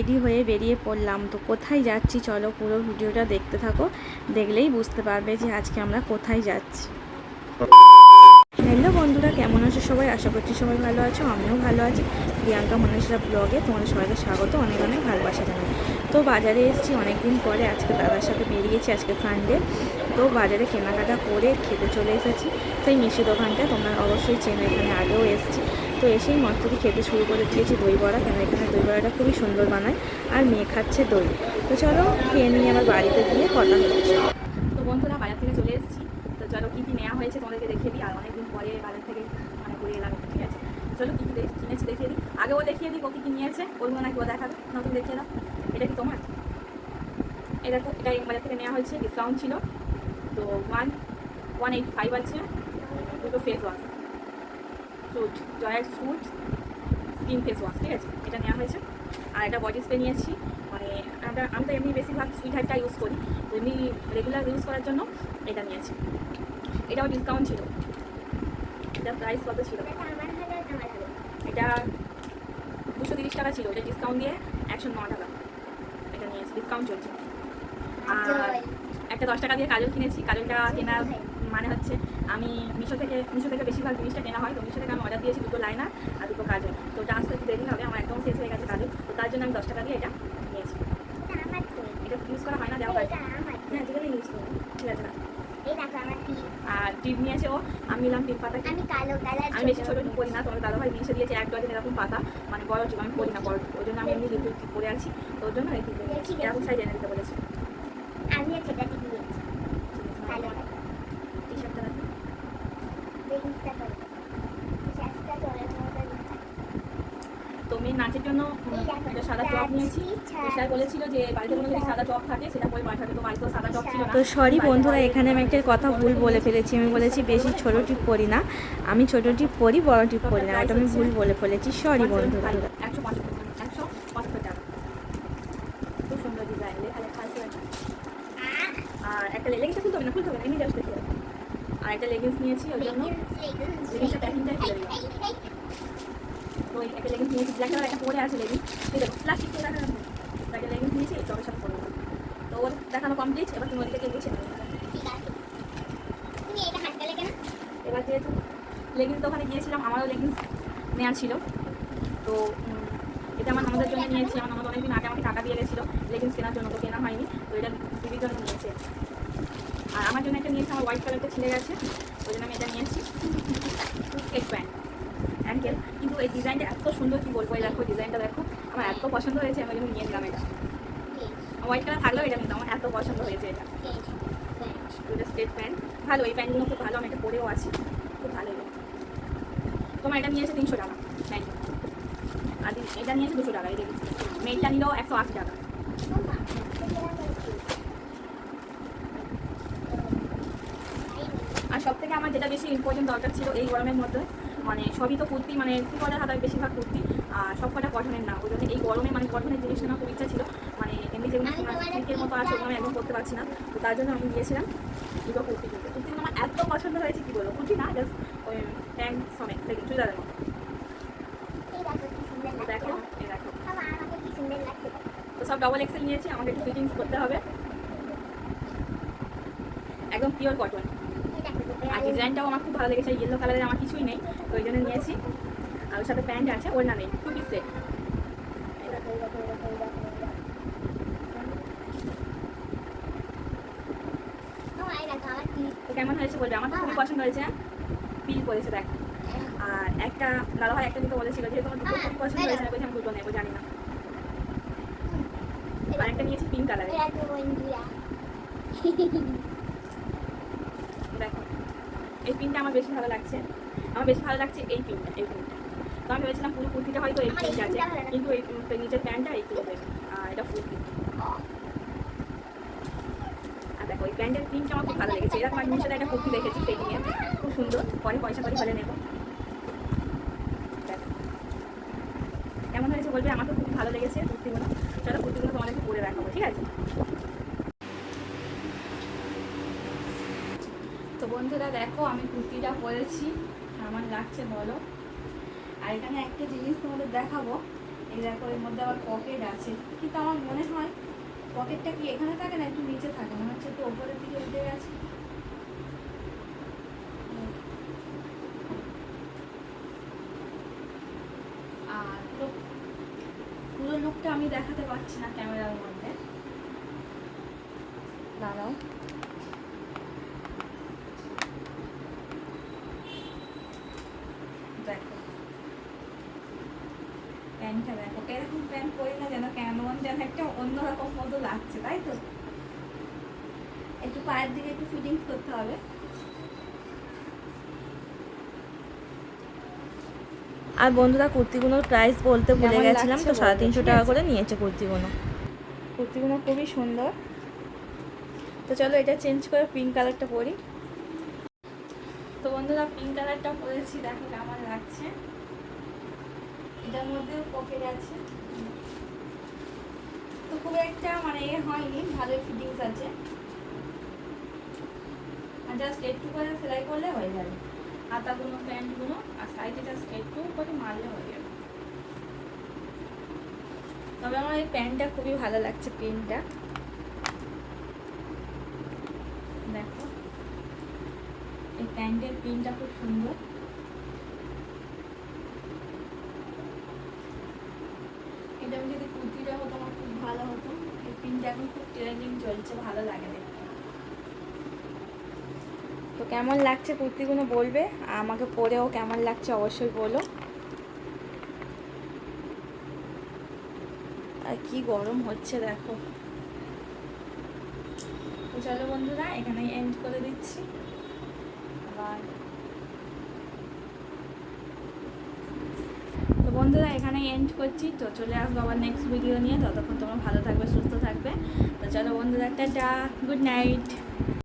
Ready হয়ে বেরিয়ে পড়লাম। তো কোথায় যাচ্ছি? চলো পুরো ভিডিওটা দেখতে থাকো। দেখলেই বুঝতে পারবে যে আজকে আমরা কোথায় যাচ্ছি। হ্যালো বন্ধুরা, কেমন আছো সবাই? আশা করছি সবাই ভালো আছো, আমিও ভালো আছি। প্রিয়াঙ্কা মনীষরা ব্লগে তোমাদের সবাইকে স্বাগত, অনেক অনেক ভালোবাসা জানাই। তো বাজারে এসেছি অনেক দিন পরে, আজকে দাদার সাথে বেরিয়েছি আজকে সানডে তো বাজারে কেনাকাটা করে খেতে চলে এসেছি। সেই মিষ্টি দোকানটা তোমরা অবশ্যই চেনো, এখানে আগেও এসেছি। তো এসেই মস্তকে খেতে শুরু করে দিয়েছি দই বড়া, কেন এখানে দই বড়াটা খুবই সুন্দর বানায়, আর মেয়ে খাচ্ছে দই। তো চলো খেয়ে নিয়ে আমার বাড়িতে গিয়ে কথা হচ্ছে তো বন্ধুরা, বাজার থেকে চলে এসেছি। তো চলো কী কী নেওয়া হয়েছে তোমাদেরকে দেখিয়ে দিই, আর অনেকদিন পরে বাজার থেকে মানে ঘুরে এলাম, ঠিক আছে? চলো কী কী কিনেছি দেখিয়ে দিই। আগে ও দেখিয়ে দিই ও কী কী নিয়েছে ওইগুলো নাকি ও দেখাবে? নতুন দেখিয়ে দাও। এটা কি তোমার? এটা এটা বাজার থেকে নেওয়া হয়েছে ডিসকাউন্ট ছিল। তো ওয়ান ওয়ান এইট ফাইভ আছে, দুটো ফেস ওয়াশ ফ্রুট জয়ের ফ্রুট স্কিন ফেস ওয়াশ ঠিক আছে? এটা নেওয়া হয়েছে। আর একটা বডি স্প্রে নিয়েছি। মানে আমরা আমি তো এমনি বেশিরভাগ সুইট হাইটটা ইউজ করি। এমনি রেগুলার ইউজ করার জন্য এটা নিয়েছি। এটাও ডিসকাউন্ট ছিল। এটা প্রাইস কত ছিল? এটা দুশো তিরিশ টাকা ছিল। এটা ডিসকাউন্ট দিয়ে একশো ন টাকা। এটা নিয়েছি। ডিসকাউন্ট চলছে। আর একটা দশ টাকা দিয়ে কাজল কিনেছি। কাজলটা কেনার মানে হচ্ছে আমি মিশো থেকে মিশো থেকে বেশিরভাগ জিনিসটা কেনা হয় তো মিশো থেকে আমি অর্ডার দিয়েছি দুটো লাইনার আর দুটো কাজল। তো ওটা আসতে একটু দেরি হবে আমার একদম শেষ হয়ে গেছে কাজল। তো তার জন্য আমি দশ টাকা দিয়ে এটা নিয়েছি। এটা ইউজ করা হয় না দেওয়া হয়। হ্যাঁ যেটা ইউজ করব ঠিক আছে না আর টিপ নিয়েছে ও আমি নিলাম টিপ পাতা আমি কালো কালার আমি বেশি ছোটো পরি না তোমার দাদাভাই জিনিসটা দিয়েছে এক ডজন এরকম পাতা। মানে বড় টিপ আমি পরি না বড় ওই জন্য আমি এমনি লিকুইড টিপ পরে আছি। তো ওর জন্য এই টিপ এরকম সাইজ এনে দিতে বলেছি আমি আছে এটা ঠিক নিয়েছি কালো টি শার্টটা দেখো বেগুনটা করে শার্টটা জলের মধ্যে দিতে মেয়ে নাচের জন্য একটা সাদা টপ নিয়েছি। স্যার বলেছিল যে বাড়িতে কোনো যদি সাদা টপ থাকে সেটা পরে পাঠাবে তো বাড়িতেও সাদা টপ ছিল না। তো সরি বন্ধুরা এখানে আমি একটা কথা ভুল বলে ফেলেছি। আমি বলেছি বেশি ছোট টিপ পরি না। আমি ছোট টিপ পরি বড় টিপ পরি না। এটা আমি ভুল বলে ফেলেছি। সরি বন্ধুরা। একশো একশো পঁচাত্তর টাকা খুব সুন্দর ডিজাইন। আর একটা খুলতে হবে না? খুলতে হবে না? এমনি জাস্ট আর একটা লেগিংস নিয়েছি ওই জন্য। লেগিংসটা দিলাম। তো এই একটা লেগিংস নিয়েছি ব্ল্যাক কালার একটা পরে আছে লেগিংস ঠিক আছে? প্লাস্টিক একটা লেগিংস নিয়েছি তো ওর দেখানো কমপ্লিট এবার তুমি ওদিকে গিয়ে গুছিয়ে এবার যেহেতু লেগিংস দোকানে গিয়েছিলাম আমারও লেগিংস নেওয়া ছিল। তো এটা আমার আমাদের জন্য নিয়েছি আমার আমাদের অনেকদিন আগে আমাকে টাকা দিয়ে গেছিল লেগিংস কেনার জন্য তো কেনা হয়নি তো এটা দিদির জন্য নিয়েছে। আর আমার জন্য একটা নিয়েছি আমার হোয়াইট কালারটা ছিঁড়ে গেছে ওই জন্য আমি এটা নিয়েছি। স্কেচ প্যান্ট এই ডিজাইনটা এত সুন্দর কি বলব? এই দেখো ডিজাইনটা দেখো। আমার এত পছন্দ হয়েছে, আমি নিয়ে নিলাম এটা। হোয়াইট কালার থাকলেও এটা কিন্তু আমার এত পছন্দ হয়েছে এটা। দুটো স্টেট প্যান্ট ভালো, এই প্যান্টগুলো খুব ভালো, আমি এটা পরেও আছি। খুব ভালো তোমার এটা নিয়েছে তিনশো টাকা। প্যান্ট আর এটা নিয়েছে দুশো টাকা, এই দেখি। মেয়েটা নিলেও একশো আশি টাকা। আর সব থেকে আমার যেটা বেশি ইম্পর্টেন্ট দরকার ছিল এই গরমের মধ্যে মানে সবই তো কুর্তি মানে কি করার হাতে বেশিরভাগ কুর্তি আর সব কটা কটনের না। ওই জন্য এই গরমে মানে কটনের জিনিস নেওয়ার খুব ইচ্ছা ছিল। মানে এমনি যেগুলো সিল্কের মতো আছে ওগুলো আমি একদম করতে পারছি না। তো তার জন্য আমি গিয়েছিলাম দুটো কুর্তি কিনতে। কুর্তিগুলো আমার এত পছন্দ হয়েছে কি বলব? কুর্তি না জাস্ট ওই প্যান্ট সমেত দেখি চুড়িদারের মতো। দেখো দেখো তো সব ডবল এক্সেল নিয়েছি আমাকে একটু ফিটিংস করতে হবে। একদম পিওর কটন আর ডিজাইনটাও আমার খুব ভালো লেগেছে ইয়েলো কালারের আমার কিছুই নেই, তো ওই জন্য নিয়েছি। আর ওর সাথে প্যান্ট আছে, ওর না নেই টু পিস সেট কেমন হয়েছে বলবে? আমার খুবই পছন্দ হয়েছে পিল করেছে, দেখ। আর একটা, দাদা ভাই একটা দিতে বলেছিল, যেহেতু আমার দুটো খুবই পছন্দ হয়েছে, আমি বলছি আমি দুটো নেব, জানি না। আর একটা নিয়েছি পিঙ্ক কালারের এই পিনটা আমার বেশি ভালো লাগছে। আমার বেশি ভালো লাগছে এই পিনটা এই পিনটা তো আমি ভেবেছিলাম পুরো কুর্তিটা হয়তো এই পিনটা আছে। কিন্তু এই নিচের প্যান্টটা এই পিনটা এটা ফুল পিন আর দেখো পিনটা আমার খুব ভালো লেগেছে। এরকম আমি মিশোতে একটা কুর্তি দেখেছি সেই নিয়ে খুব সুন্দর। পরে পয়সা করে ফেলে নেব। কেমন হয়েছে বলবে? আমার তো খুব ভালো লেগেছে কুর্তিগুলো। চলো কুর্তিগুলো তোমাদেরকে পরে দেখাবো, ঠিক আছে? তো বন্ধুরা দেখো, আমি কুর্তিটা পরেছি। আমার লাগছে বলো? আর এখানে একটা জিনিস তোমাদের দেখাবো। এই দেখো, এর মধ্যে আবার পকেট আছে। কিন্তু আমার মনে হয় পকেটটা কি এখানে থাকে না একটু নিচে থাকে? মনে হচ্ছে একটু ওপরের দিকে উঠে গেছে। আর পুরো লুকটা আমি দেখাতে পারছি না ক্যামেরার মধ্যে। দাঁড়াও দেখো প্যান্টটা দেখো এরকম প্যান্ট পরি না যেন কেমন যেন একটা অন্যরকম মতো লাগছে তাই তো? একটু পায়ের দিকে একটু ফিটিংস করতে হবে। আর বন্ধুরা কুর্তিগুলোর প্রাইস বলতে ভুলে গেছিলাম তো সাড়ে তিনশো টাকা করে নিয়েছে কুর্তিগুলো। কুর্তিগুলো খুবই সুন্দর। তো চলো এটা চেঞ্জ করে পিঙ্ক কালারটা পরি। তো বন্ধুরা পিঙ্ক কালারটা পরেছি দেখো কেমন লাগছে। এটার মধ্যেও পকেট আছে। তো খুব একটা মানে হয়নি, ভালোই ফিটিংস আছে। আর জাস্ট একটু করে সেলাই করলে হয়ে যাবে। হাতাগুলো প্যান্টগুলো, আর সাইডে জাস্ট একটু করে মারলে হয়ে যাবে। তবে আমার এই প্যান্টটা খুবই ভালো লাগছে, প্রিন্টটা। দেখো, এই প্যান্টের প্রিন্টটা খুব সুন্দর এটা আমি যদি কুর্তিটা হতো, আমার খুব ভালো হতো। এই প্রিন্টটা এখন খুব ট্রেন্ডিং চলছে, ভালো লাগে তো কেমন লাগছে কুর্তিগুলো বলবে? আমাকে পরেও কেমন লাগছে অবশ্যই বলো। আর কি গরম হচ্ছে, দেখো। চলো বন্ধুরা, এখানেই এন্ড করে দিচ্ছি আবার তো বন্ধুরা এখানে এন্ড করছি। তো চলে আসব আবার নেক্সট ভিডিও নিয়ে। ততক্ষণ তোমরা ভালো থাকবে, সুস্থ থাকবে। তো চলো বন্ধুরা, টাটা গুড নাইট